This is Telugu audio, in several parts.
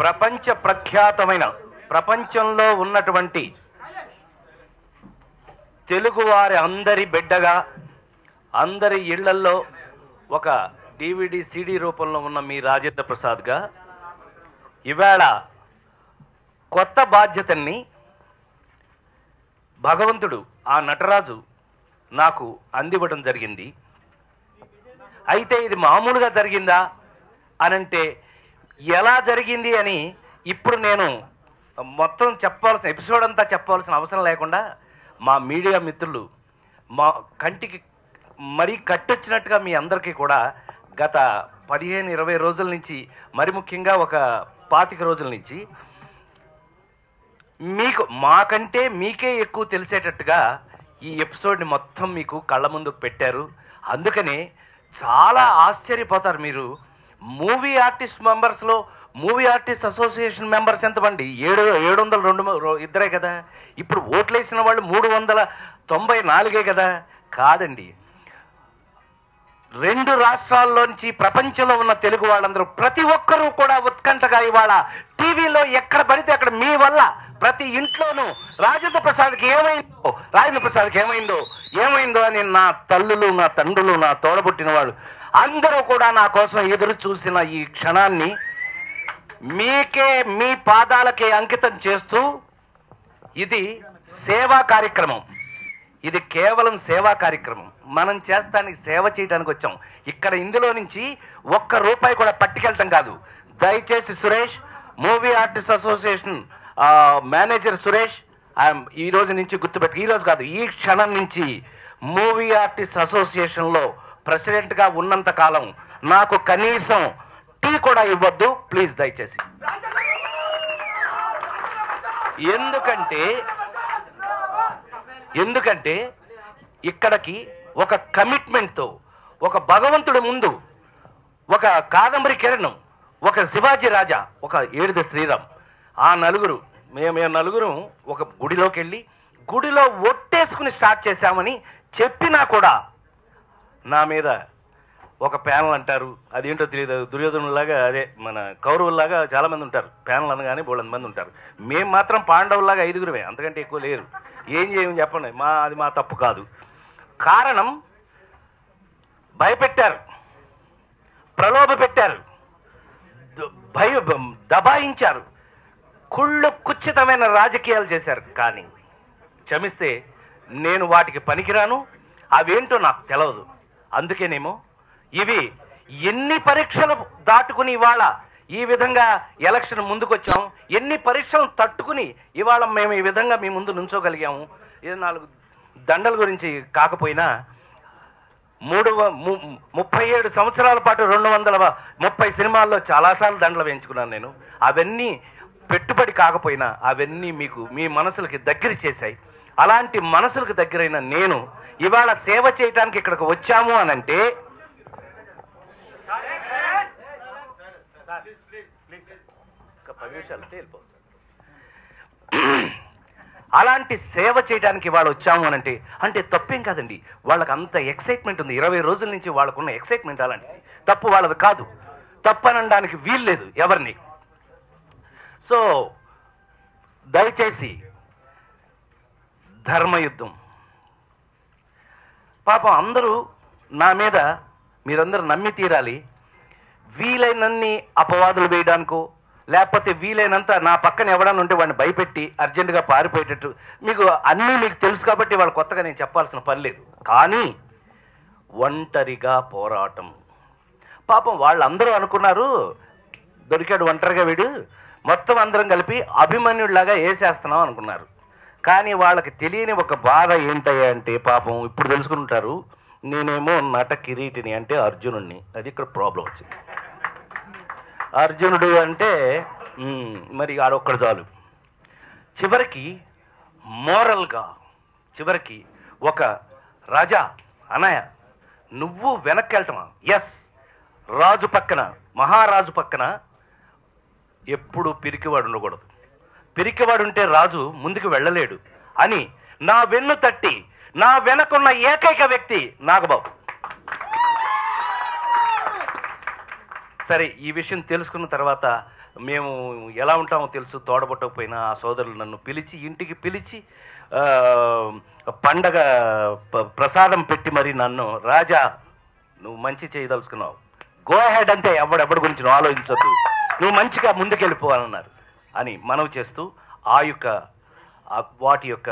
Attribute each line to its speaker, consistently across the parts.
Speaker 1: ప్రపంచ ప్రఖ్యాతమైన ప్రపంచంలో ఉన్నటువంటి తెలుగువారి అందరి బిడ్డగా అందరి ఇళ్ళల్లో ఒక డివిడి సిడి రూపంలో ఉన్న మీ రాజేంద్ర ప్రసాద్గా ఇవాళ కొత్త బాధ్యతని భగవంతుడు ఆ నటరాజు నాకు అందివ్వడం జరిగింది. అయితే ఇది మామూలుగా జరిగిందా అనంటే ఎలా జరిగింది అని ఇప్పుడు నేను మొత్తం చెప్పాల్సిన ఎపిసోడ్ అంతా చెప్పవలసిన అవసరం లేకుండా మా మీడియా మిత్రులు మా కంటికి మరీ కట్టొచ్చినట్టుగా మీ అందరికీ కూడా గత పదిహేను ఇరవై రోజుల నుంచి మరి ముఖ్యంగా ఒక పాతిక రోజుల నుంచి మీకు మాకంటే మీకే ఎక్కువ తెలిసేటట్టుగా ఈ ఎపిసోడ్ని మొత్తం మీకు కళ్ళ ముందు పెట్టారు. అందుకనే చాలా ఆశ్చర్యపోతారు మీరు. మూవీ ఆర్టిస్ట్ మెంబర్స్లో మూవీ ఆర్టిస్ట్ అసోసియేషన్ మెంబర్స్ ఎంతమంది ఏడు ఏడు వందల రెండు ఇద్దరే కదా? ఇప్పుడు ఓట్లేసిన వాళ్ళు మూడు వందల తొంభై నాలుగే కదా? కాదండి. రెండు రాష్ట్రాల్లోంచి ప్రపంచంలో ఉన్న తెలుగు వాళ్ళందరూ ప్రతి ఒక్కరూ కూడా ఉత్కంఠగా ఇవాళ టీవీలో ఎక్కడ పడితే అక్కడ మీ వల్ల ప్రతి ఇంట్లోనూ రాజేంద్ర ప్రసాద్కి ఏమైందో రాజేంద్ర ప్రసాద్కి ఏమైందో ఏమైందో అని నా తల్లులు నా తండ్రులు నా తోడబుట్టిన వాళ్ళు అందరూ కూడా నా కోసం ఎదురు చూసిన ఈ క్షణాన్ని మీకే మీ పాదాలకే అంకితం చేస్తూ ఇది సేవా కార్యక్రమం. ఇది కేవలం సేవా కార్యక్రమం. మనం చేస్తానికి సేవ చేయడానికి వచ్చాం. ఇక్కడ ఇందులో నుంచి ఒక్క రూపాయి కూడా పట్టుకెళ్ళటం కాదు. దయచేసి Suresh movie artist association manager Suresh ఈ రోజు నుంచి గుర్తుపెట్టు ఈ రోజు కాదు ఈ క్షణం నుంచి మూవీ ఆర్టిస్ట్ అసోసియేషన్లో ప్రెసిడెంట్గా ఉన్నంత కాలం నాకు కనీసం టీ కూడా ఇవ్వద్దు. ప్లీజ్ దయచేసి. ఎందుకంటే ఎందుకంటే ఇక్కడికి ఒక కమిట్మెంట్తో ఒక భగవంతుడి ముందు ఒక కాదంబరి కిరణం ఒక శివాజీ రాజా ఒక ఏడుద శ్రీరామ్ ఆ నలుగురు మేము మేము నలుగురు ఒక గుడిలోకి వెళ్ళి గుడిలో ఒట్టేసుకుని స్టార్ట్ చేశామని చెప్పినా కూడా నా మీద ఒక ప్యానల్ అంటారు. అదేంటో తెలియదు. దుర్యోధనులాగా అదే మన కౌరవుల్లాగా చాలామంది ఉంటారు. ప్యానల్ అనగానే బోళ్ళంత మంది ఉంటారు. మేము మాత్రం పాండవుల్లాగా ఐదుగురమే అంతకంటే ఎక్కువ లేరు. ఏం చేయమని చెప్పండి. మా అది మా తప్పు కాదు. కారణం భయపెట్టారు. ప్రలోభ పెట్టారు. భయ దబాయించారు. కుళ్ళు కుచ్చితమైన రాజకీయాలు చేశారు. కానీ క్షమిస్తే నేను వాటికి పనికిరాను. అవేంటో నాకు తెలవదు. అందుకేనేమో ఇవి ఎన్ని పరీక్షలు దాటుకుని ఇవాళ ఈ విధంగా ఎలక్షన్ ముందుకొచ్చాం ఎన్ని పరీక్షలు తట్టుకుని ఇవాళ మేము ఈ విధంగా మీ ముందు నుంచోగలిగాము. ఇది నాలుగు దండల గురించి కాకపోయినా మూడు ము- ముప్పై ఏడు సంవత్సరాల పాటు రెండు వందల ముప్పై సినిమాల్లో చాలాసార్లు దండలు వేయించుకున్నాను నేను. అవన్నీ పెట్టుబడి కాకపోయినా అవన్నీ మీకు మీ మనసులకి దగ్గర చేశాయి. అలాంటి మనసులకు దగ్గరైన నేను ఇవాళ సేవ చేయటానికి ఇక్కడికి వచ్చాము అనంటే అలాంటి సేవ చేయడానికి వాళ్ళు వచ్చాము అని అంటే అంటే తప్పేం కాదండి. వాళ్ళకి అంత ఎక్సైట్మెంట్ ఉంది. ఇరవై రోజుల నుంచి వాళ్ళకున్న ఎక్సైట్మెంట్ అలాంటిది. తప్పు వాళ్ళది కాదు. తప్పు అనడానికి వీల్లేదు ఎవరిని. సో దయచేసి ధర్మయుద్ధం. పాపం అందరూ నా మీద మీరందరూ నమ్మి తీరాలి. వీలైనన్ని అపవాదులు వేయడానికో లేకపోతే వీలైనంత నా పక్కన ఎవడన్నా ఉంటే వాడిని భయపెట్టి అర్జెంటుగా పారిపోయేటట్టు. మీకు అన్నీ మీకు తెలుసు కాబట్టి వాళ్ళు కొత్తగా నేను చెప్పాల్సిన పని లేదు. కానీ ఒంటరిగా పోరాటం. పాపం వాళ్ళందరూ అనుకున్నారు దొరికాడు ఒంటరిగా వీడు. మొత్తం అందరం కలిపి అభిమన్యుడిలాగా వేసేస్తున్నాం అనుకున్నారు. కానీ వాళ్ళకి తెలియని ఒక బాధ ఏంటయ్యా అంటే పాపం ఇప్పుడు తెలుసుకుంటారు నేనేమో నట కిరీటిని అంటే అర్జునుడిని అది ఇక్కడ ప్రాబ్లం వచ్చింది. అర్జునుడు అంటే మరి ఆడొక్కడు చాలు. చివరికి మోరల్గా చివరికి ఒక రాజా అనయ నువ్వు వెనక్కి వెళ్ళటమా ఎస్ రాజు పక్కన మహారాజు పక్కన ఎప్పుడు పిరికివాడు ఉండకూడదు. పిరికివాడుంటే రాజు ముందుకు వెళ్ళలేడు. అని నా వెన్ను తట్టి నా వెనకున్న ఏకైక వ్యక్తి నాగబాబు. సరే ఈ విషయం తెలుసుకున్న తర్వాత మేము ఎలా ఉంటామో తెలుసు తోడబట్టకపోయినా ఆ సోదరులు నన్ను పిలిచి ఇంటికి పిలిచి పండగ ప్రసాదం పెట్టి మరి నన్ను రాజా నువ్వు మంచి చేయదలుచుకున్నావు. గో హెడ్ అంటే ఎవడెవడి గురించి నువ్వు ఆలోచించొద్దు. నువ్వు మంచిగా ముందుకెళ్ళిపోవాలన్నారు అని మనవి చేస్తూ ఆ యొక్క వాటి యొక్క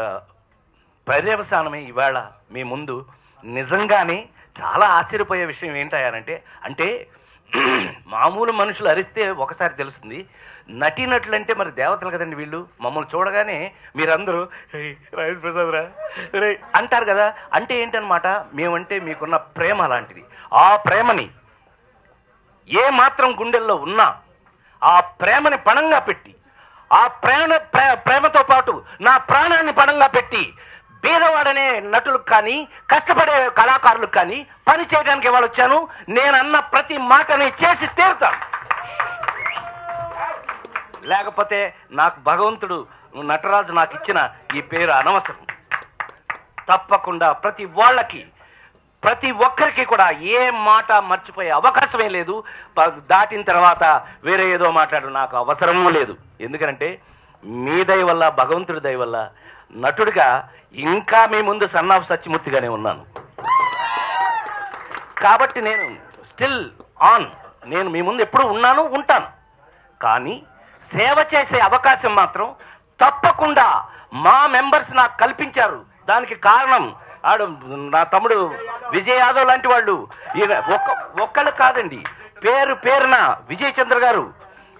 Speaker 1: పర్యవసానమే ఇవాళ మీ ముందు. నిజంగానే చాలా ఆశ్చర్యపోయే విషయం ఏంటయ్యారంటే అంటే మామూలు మనుషులు అరిస్తే ఒకసారి తెలుస్తుంది నటీనటులు అంటే మరి దేవతలు కదండి వీళ్ళు? మమ్మల్ని చూడగానే మీరందరూ "ఏయ్, ప్రసాద్ రా రే" అంటారు కదా. అంటే ఏంటనమాట మేమంటే మీకున్న ప్రేమ అలాంటిది. ఆ ప్రేమని ఏ మాత్రం గుండెల్లో ఉన్నా ఆ ప్రేమని పణంగా పెట్టి ఆ ప్రేమ ప్రేమతో పాటు నా ప్రాణాన్ని పణంగా పెట్టి బీదవాడనే నటులకు కానీ కష్టపడే కళాకారులకు కానీ పని చేయడానికి ఇవాళ వచ్చాను? నేనన్న ప్రతి మాటని చేసి తీరుతాను. లేకపోతే నాకు భగవంతుడు నటరాజు నాకు ఇచ్చిన ఈ పేరు అనవసరం. తప్పకుండా ప్రతి వాళ్ళకి ప్రతి ఒక్కరికి కూడా ఏ మాట మర్చిపోయే అవకాశమే లేదు. దాటిన తర్వాత వేరే ఏదో మాట్లాడు నాకు అవసరమూ లేదు. ఎందుకంటే మీ దయ వల్ల భగవంతుడి దయ వల్ల నటుడిగా ఇంకా మీ ముందు సన్నాఫ్ సత్యమూర్తిగానే ఉన్నాను. కాబట్టి నేను స్టిల్ ఆన్. నేను మీ ముందు ఎప్పుడు ఉన్నాను ఉంటాను. కానీ సేవ చేసే అవకాశం మాత్రం తప్పకుండా మా మెంబర్స్ నాకు కల్పించారు. దానికి కారణం ఆడు నా తమ్ముడు విజయ్ యాదవ్ లాంటి వాళ్ళు. ఈయన ఒక్క ఒక్కళ్ళు కాదండి. పేరు పేరున విజయ్ చంద్ర గారు.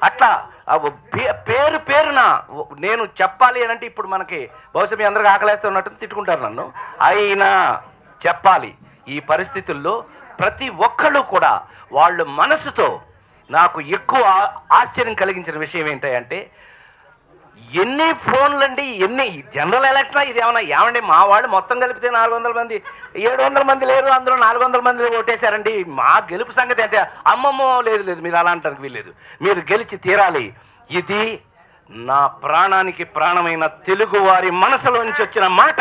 Speaker 1: అట్లా పే- పేరు పేరున నేను చెప్పాలి అని అంటే ఇప్పుడు మనకి బహుశా మీ అందరికి ఆకలేస్తున్నట్టు తిట్టుకుంటారు నన్ను. అయినా చెప్పాలి. ఈ పరిస్థితుల్లో ప్రతి ఒక్కళ్ళు కూడా వాళ్ళు మనసుతో నాకు ఎక్కువ ఆశ్చర్యం కలిగించిన విషయం ఏంటంటే ఎన్ని ఫోన్లండి ఎన్ని? జనరల్ ఎలక్షన్ ఇది ఏమన్నా ఏమండి? మా వాళ్ళు మొత్తం కలిపితే నాలుగు వందల మంది ఏడు వందల మంది లేరు అందులో నాలుగు వందల మంది ఓటేశారండి. మా గెలుపు సంగతి అంటే అమ్మమ్మో లేదు లేదు మీరు అలా అంటానికి వీల్లేదు. మీరు గెలిచి తీరాలి. ఇది నా ప్రాణానికి ప్రాణమైన తెలుగు వారి మనసులోంచి వచ్చిన మాట.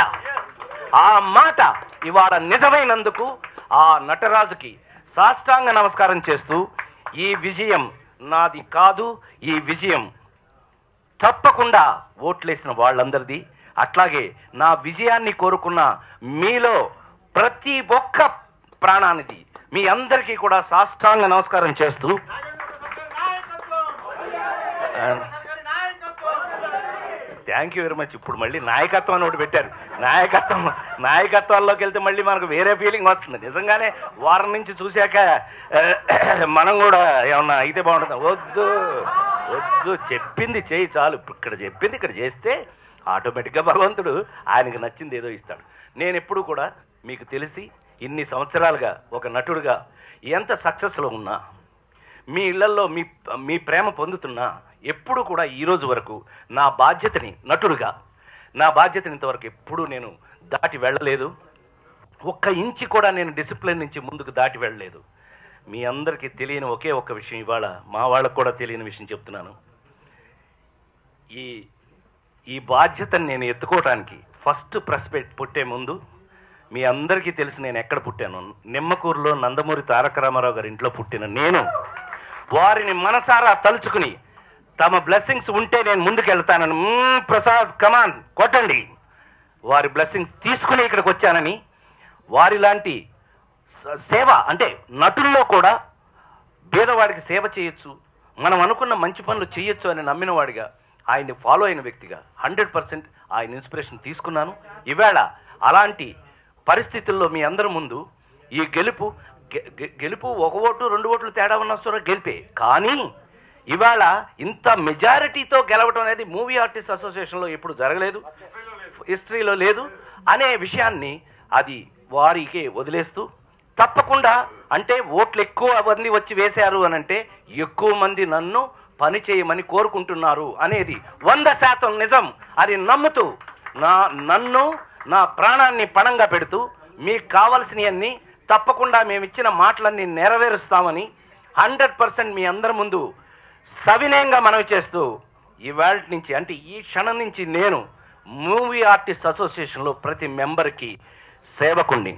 Speaker 1: ఆ మాట ఇవాళ నిజమైనందుకు ఆ నటరాజుకి సాష్టాంగ నమస్కారం చేస్తూ ఈ విజయం నాది కాదు ఈ విజయం తప్పకుండా ఓట్లేసిన వాళ్ళందరిది. అట్లాగే నా విజయాన్ని కోరుకున్న మీలో ప్రతి ఒక్క ప్రాణానిది. మీ అందరికీ కూడా సాష్టాంగ నమస్కారం చేస్తూ. Thank you very much. ఇప్పుడు మళ్ళీ నాయకత్వం అని ఒకటి పెట్టారు. నాయకత్వం నాయకత్వాల్లోకి వెళ్తే మళ్ళీ మనకు వేరే ఫీలింగ్ వస్తుంది. నిజంగానే వారం నుంచి చూశాక మనం కూడా ఏమన్నా అయితే బాగుంటుంది? వద్దు. వద్దు చెప్పింది చేయి చాలు. ఇక్కడ చెప్పింది ఇక్కడ చేస్తే ఆటోమేటిక్గా భగవంతుడు ఆయనకి నచ్చింది ఏదో ఇస్తాడు. నేను ఎప్పుడు కూడా మీకు తెలిసి ఇన్ని సంవత్సరాలుగా ఒక నటుడుగా ఎంత సక్సెస్లో ఉన్నా మీ ఇళ్ళలో మీ మీ ప్రేమ పొందుతున్నా ఎప్పుడు కూడా ఈ రోజు వరకు నా బాధ్యతని నటుడుగా నా బాధ్యతని ఇంతవరకు ఎప్పుడూ నేను దాటి వెళ్ళలేదు. ఒక్క ఇంచి కూడా నేను డిసిప్లిన్ నుంచి ముందుకు దాటి వెళ్ళలేదు. మీ అందరికీ తెలియని ఒకే ఒక్క విషయం ఇవాళ మా వాళ్ళకు కూడా తెలియని విషయం చెప్తున్నాను. ఈ ఈ బాధ్యతను నేను ఎత్తుకోవటానికి ఫస్ట్ ప్రెస్ పుట్టే ముందు మీ అందరికీ తెలిసి నేను ఎక్కడ పుట్టాను? నిమ్మకూరులో నందమూరి తారక రామారావు గారి ఇంట్లో పుట్టిన నేను. వారిని మనసారా తలుచుకుని తమ బ్లెస్సింగ్స్ ఉంటే నేను ముందుకెళ్తానని. ప్రసాద్ కమాన్ కొట్టండి. వారి బ్లెస్సింగ్స్ తీసుకుని ఇక్కడికి వచ్చానని వారిలాంటి సేవ అంటే నటుల్లో కూడా పేదవాడికి సేవ చేయొచ్చు మనం అనుకున్న మంచి పనులు చేయొచ్చు అని నమ్మిన వాడిగా ఆయన్ని ఫాలో అయిన వ్యక్తిగా హండ్రెడ్ పర్సెంట్ ఆయన ఇన్స్పిరేషన్ తీసుకున్నాను. ఈవేళ అలాంటి పరిస్థితుల్లో మీ అందరి ముందు ఈ గెలుపు గెలుపు ఒక ఓటు రెండు ఓట్లు తేడా ఉన్న సరే గెలిపే. కానీ ఇవాళ ఇంత మెజారిటీతో గెలవడం అనేది మూవీ ఆర్టిస్ట్ అసోసియేషన్లో ఎప్పుడు జరగలేదు. హిస్టరీలో లేదు. అనే విషయాన్ని అది వారికి వదిలేస్తూ తప్పకుండా. అంటే ఓట్లు ఎక్కువ మంది వచ్చి వేశారు అని అంటే ఎక్కువ మంది నన్ను పని చేయమని కోరుకుంటున్నారు అనేది వంద శాతం నిజం. అది నమ్ముతూ నా నన్ను నా ప్రాణాన్ని పణంగా పెడుతూ మీకు కావలసినవన్నీ తప్పకుండా మేము ఇచ్చిన మాటలన్నీ నెరవేరుస్తామని హండ్రెడ్ పర్సెంట్ మీ అందరి ముందు సవినయంగా మనవి చేస్తూ ఇవాళ నుంచి అంటే ఈ క్షణం నుంచి నేను మూవీ ఆర్టిస్ట్ అసోసియేషన్లో ప్రతి మెంబర్కి సేవకుండి.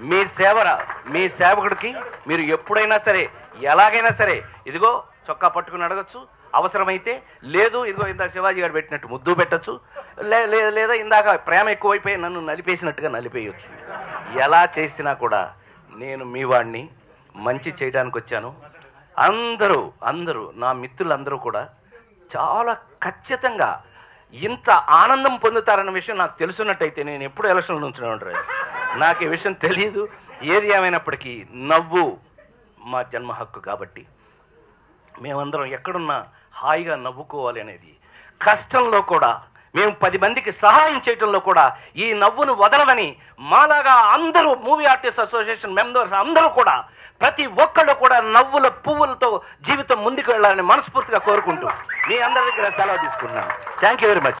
Speaker 1: మీ సేవ మీ సేవకుడికి మీరు ఎప్పుడైనా సరే ఎలాగైనా సరే ఇదిగో చొక్కా పట్టుకుని అడగచ్చు. అవసరమైతే లేదు ఇదిగో ఇందాక శివాజీ గారు పెట్టినట్టు ముద్దు పెట్టచ్చు. లే లేదా ఇందాక ప్రేమ ఎక్కువైపోయి నన్ను నలిపేసినట్టుగా నలిపేయచ్చు. ఎలా చేసినా కూడా నేను మీ వాడిని మంచి చేయడానికి వచ్చాను. అందరూ అందరూ నా మిత్రులందరూ కూడా చాలా ఖచ్చితంగా ఇంత ఆనందం పొందుతారన్న విషయం నాకు తెలుసున్నట్టయితే నేను ఎప్పుడు ఎలక్షన్లో నుంచునే ఉంటాను నాకు ఈ విషయం తెలియదు ఏది ఏమైనప్పటికీ నవ్వు మా జన్మ హక్కు కాబట్టి. మేమందరం ఎక్కడున్నా హాయిగా నవ్వుకోవాలి అనేది. కష్టంలో కూడా మేము పది మందికి సహాయం చేయటంలో కూడా ఈ నవ్వును వదలదని మాలాగా అందరూ మూవీ ఆర్టిస్ట్ అసోసియేషన్ మెంబర్స్ అందరూ కూడా ప్రతి ఒక్కళ్ళు కూడా నవ్వుల పువ్వులతో జీవితం ముందుకు వెళ్ళాలని మనస్ఫూర్తిగా కోరుకుంటూ మీ అందరి దగ్గర సెలవు తీసుకుంటున్నాను. Thank you very much